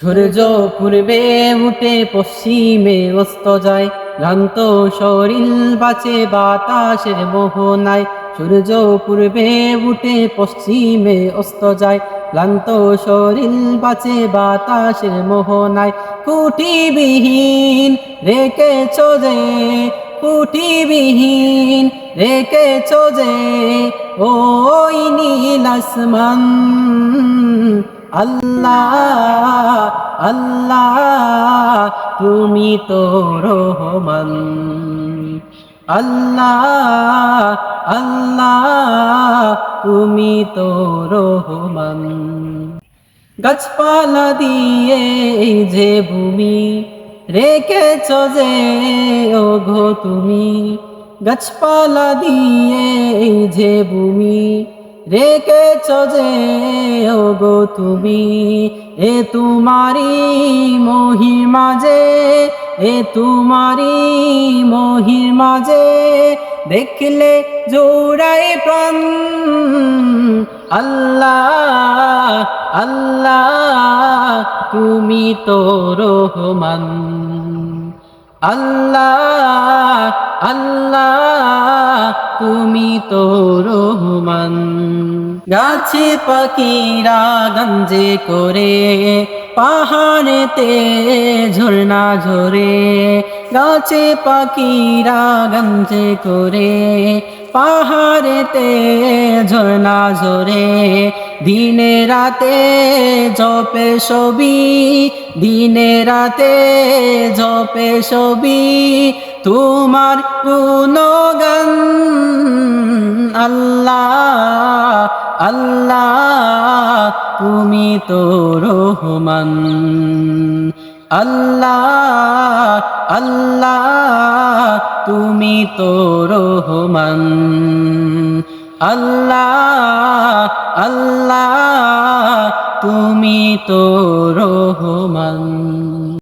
সূর্য পূর্বে উঠে পশ্চিমে অস্ত যায় ক্লান্ত শরীর বাঁচে বাতাসের মোহনায়। সূর্য পূর্বে উঠে পশ্চিমে অস্ত যায় ক্লান্ত শরীর বাঁচে বাতাসের মোহনায়। কুটিবিহীন রেখেছ যে, কুটিবিহীন রেখেছ যে, ওই নীল আসমান। আল্লাহ আল্লাহ, তুমি তো রহমান। আল্লাহ আল্লাহ, তুমি তো রহমান। গাছপালা দিয়ে যে ভূমি, রেখেছ যে ওঘো তুমি। গাছপালা দিয়ে যে ভূমি রেখেছ যে, ওগো তুমি, এ তোমারি মহিমা যে, এ তোমারি মহিমা যে, দেখলে জোড়াই প্রাণ। আল্লাহ আল্লাহ, তুমি তো রহমান। আল্লাহ আল্লাহ, তুমি তো রহমান। গাছে পাখিরা গঞ্জে করে, পাহাড়েতে ঝর্ণা ঝরে, গাছে পাখিরা গঞ্জে করে পাহাড়েতে ঝর্ণা ঝরে, দিনে রাতে জপে ছবি, দিনে রাতে জপে ছবি, তোমার গুণগান আল্লাহ আল্লাহ, তুমি তো রহমান। আল্লাহ আল্লাহ তুমি তো রহমান। আল্লাহ আল্লাহ তুমি তো রহমান।